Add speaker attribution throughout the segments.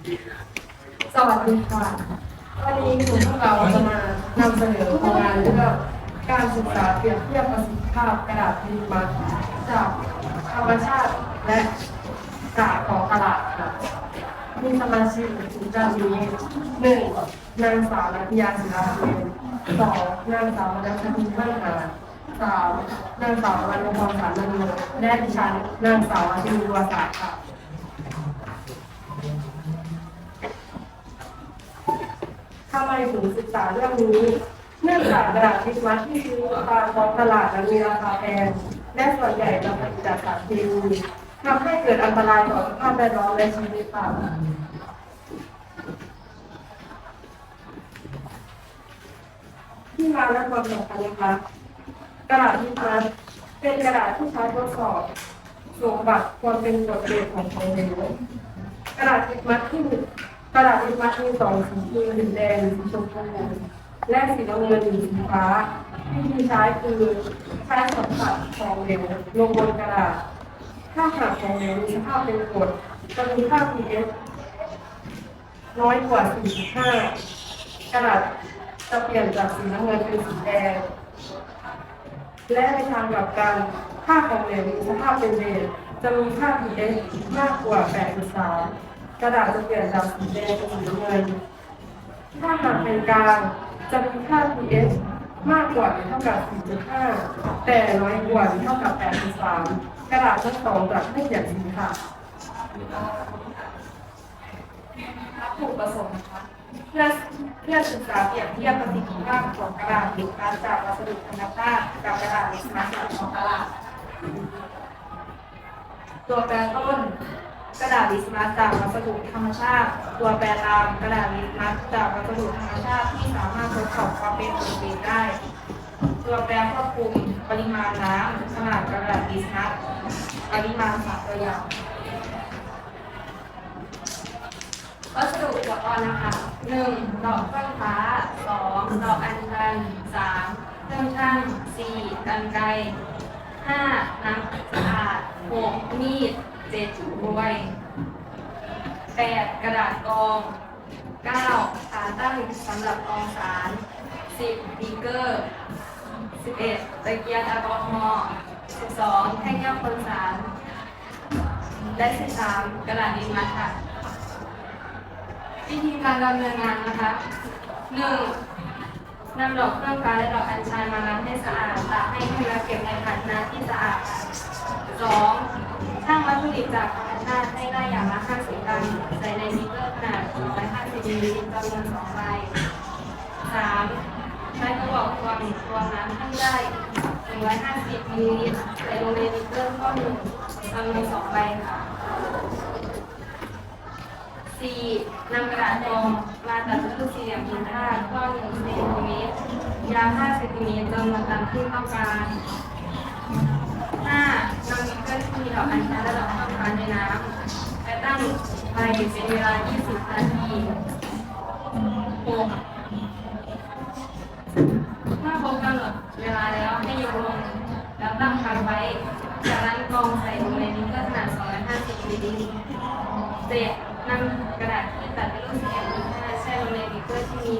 Speaker 1: สวัสดีค่ะ วันนี้กลุ่มพวกเราจะมานำเสนอโครงการเรื่องการศึกษาเปรียบเทียบประสิทธิภาพกระดาษพิมพ์มาจากธรรมชาติและจากของตลาดค่ะมีสมาชิกถึงจะมีหนึ่งนางสาวนัทยาศิลาเรียนสองนางสาวนัทพิมพ์มั่นหาสามนางสาววรรณพรสารนันโนและดิฉันนางสาวอาทิตย์วัวศาสตร์ค่ะ ทำไมถึงศึกษาเรื่องนี้ เนื่องจากกระดาษทิมัสที่ซื้อตามท้องตลาดมีราคาแพงและส่วนใหญ่จะผลิตจากสารเคมีทำให้เกิดอันตรายต่อสภาพแวดล้อมและชีวิตค่ะที่มาและความสำคัญนะคะกระดาษทิมัสเป็นกระดาษที่ใช้ทดสอบสมบัติความเป็นกรดเกรดของของเหลวกระดาษทิมัสที่ กระดาษทิชมัสมีสองสีคือสีแดงสีชมพูและสีน้ำเงินหรือสีฟ้าวิธีใช้คือใช้สัมผัสของเหลวลงบนกระดาษ ถ้าหากของเหลวมีสภาพเป็นกรดจะมีค่า pH น้อยกว่า 4.5 กระดาษจะเปลี่ยนจากสีน้ำเงินเป็นสีแดง และในทางกลับกันค่าของเหลวมีสภาพเป็นเบสจะมีค่า pH มากกว่า 8.3 กระดาษจะเปลี่ยนจากสีแดงเป็นสีน้ำเงินถ้าหากเป็นกลางจะมีค่า pH มากกว่าหรือเท่ากับ 4.5 แต่น้อยกว่าหรือเท่ากับ 8.3 กระดาษทั้งสองจะไม่เปลี่ยนสีค่ะวัตถุประสงค์นะคะเพื่อเพื่อศึกษาเปรียบเทียบประสิทธิภาพของกระดาษดิบมาจากวัสดุธรรมชาติกับกระดาษดิบมาจากของตลาดตัวแปรต้น กระดาษลิสมัสจากวัสดุธรรมชาติ ตัวแปรตามกระดาษลิสมัสจากวัสดุธรรมชาติที่สามารถทดสอบความเป็นปกติได้ ตัวแปรควบคุมปริมาณน้ำขนาดกระดาษลิสมัสปริมาณสารตัวอย่างวัสดุอุปกรณ์นะคะหนึ่งดอกเครื่องฟ้าสองดอกอัญชันสามเครื่องช่างสี่กันไกรห้าน้ำสะอาดหกมีด เจ็ดบวยแปดกระดาษกองเก้าขาตั้งสำหรับกองสารสิบบีเกอร์สิบเอ็ดตะเกียงอลกอฮอล์สิบสองแท่งแก้วคนสาร และสิบสามกระดาษดินมัดค่ะวิธีการดำเนินงานนะคะหนึ่งนำดอกเครื่องฟ้าและดอกอัญชันมาล้างให้สะอาดตากให้แห้งและเก็บในภาชนะที่สะอาดสอง วัตถุดิบจากธรรมชาติให้ได้อย่างละ50กรัมใส่ในมิเตอร์ขนาด150มิลลิลิตรจำนวนสองใบสามใช้กระบอกตวงตวงน้ำให้ได้150มิลลิลิตรใส่ลงในมิเตอร์ข้อหนึ่งจำนวนสองใบค่ะสี่นำกระดาษกรองมาตัดเป็นรูปสี่เหลี่ยมผืนผ้ากว้างหนึ่งเซนติเมตรยาวห้าเซนติเมตรจำนวนตามที่ต้องการานำมิเตอร์ที่มีดอกอัญชันและดอกข้าวฟ้าในน้ำไปตั้งไฟเป็นเวลา 20 นาทีหกเมื่อครบกำหนดเวลาแล้วให้โยนลงแล้วตั้งไฟไว้ จากนั้นกองใส่ลงในมิเตอร์ขนาด 250มิลลิลิตรเจ็ดนำกระดาษที่ตัดเป็นรูปสี่เหลี่ยมแช่ลงในบีเกอร์ที่มี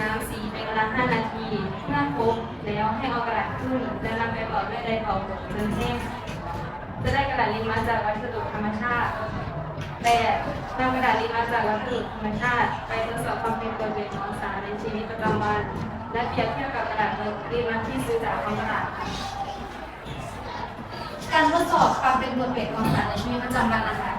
Speaker 1: น้ำสีเป็นเวลา 5 นาที เมื่อครบแล้วให้เอากระดาษขึ้นและนำไปต่อด้วยไดร์เป่าผมจนแห้งจะได้กระดาษลินมาจากวัสดุธรรมชาติแปดนำกระดาษลินมาจากวัสดุธรรมชาติ ไปทดสอบความเป็นตัวเองของสารในชีวิตประจำวัน และเปรียบเทียบกับกระดาษลินมาที่ซื้อจากท้องตลาด
Speaker 2: การทดสอบความเป็นบทเรียนของสารในชีวิตประจำวันนะคะ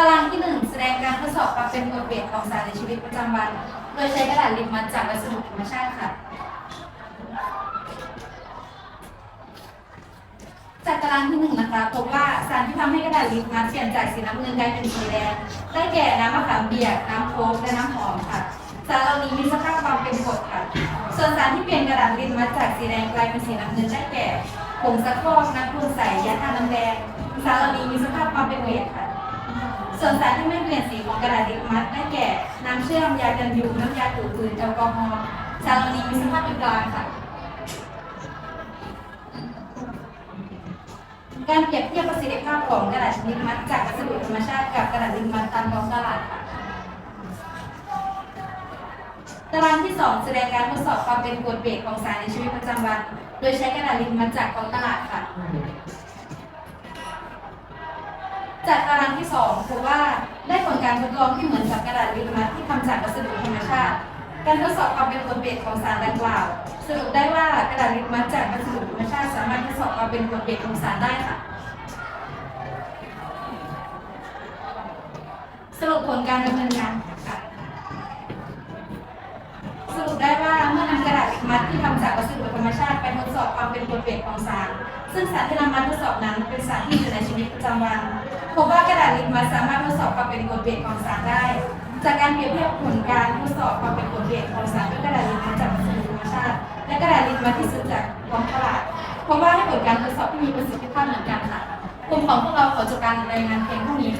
Speaker 2: ตารางที่หนึ่งแสดงการทดสอบความเป็นบทเรียนของสารในชีวิตประจำวัน โดยใช้กระดาษลิปมันจากวัสดุธรรมชาติค่ะ จากตารางที่หนึ่งนะคะพบว่าสารที่ทำให้กระดาษลิปมันเปลี่ยนจากสีน้ำเงินกลายเป็นสีแดงได้แก่น้ำมะขามเปียก น้ำโค้กและน้ำหอมค่ะ สารเหล่านี้มีสภาพความเป็นกรดค่ะ ส่วนสารที่เปลี่ยนกระดาษลิปมันจากสีแดงกลายเป็นสีน้ำเงินได้แก่ผงซักฟอกน้ำปูนใสยาทาน้ำแดงสารเหล่านี้มีสภาพความเป็นเวทค่ะ ส่วนสารที่ไม่เปลี่ยนสีของกระดาษลิปมัสได้แก่ น้ำเชื่อมยากันยุงน้ำยาถูพื้นแอลกอฮอล์สารเหล่านี้มีสภาพเป็นกลางค่ะ การเปรียบเทียบประสิทธิภาพของกระดาษชนิดมัดจากวัสดุธรรมชาติกับกระดาษลิงมัดตามท้องตลาดค่ะตารางที่ 2 แสดงการทดสอบความเป็นกรดเบรกของสารในชีวิตประจำวัน โดยใช้กระดาษลิงมัดจากท้องตลาดค่ะ จากตารางที่2พบว่าได้ผลการทดลองที่เหมือนกับกระดาษลิมัดที่ทำจากวัสดุธรรมชาติ การทดสอบความเป็นกรดเบรกของสารดังกล่าว สรุปได้ว่ากระดาษลิมัดจากวัสดุธรรมชาติ สามารถทดสอบความเป็นกรดเบรกของสารได้ค่ะ สรุปผลการดำเนินงานค่ะสรุปได้ว่าเมื่อนำกระดาษลิกมัดที่ทำจากวัสดุ รรมชาติไปทดสอบความเป็นกรดเบรกของสาร ซึ่งสารที่นำมาทดสอบนั้นเป็นสารที่อยู่ในชีวิตประจำวันพบว่ากระดาษลิมัดสามารถทดสอบความเป็นกรดเบรกของสารได้ จากการเปรียบเทียบผลการทดสอบความเป็นกรดเบรกของสารด้วยกระดาษลิมัดจากวัสดุธรรมชาติ และกระดาษลิมัดที่ซื้อจากท้องตลาดพบว่าให้ผลการทดสอบที่มีประสิทธิภาพเหมือนกันค่ะกลุ่มของพวกเราขอจบการรายงานเพียงเท่านี้ค่ะ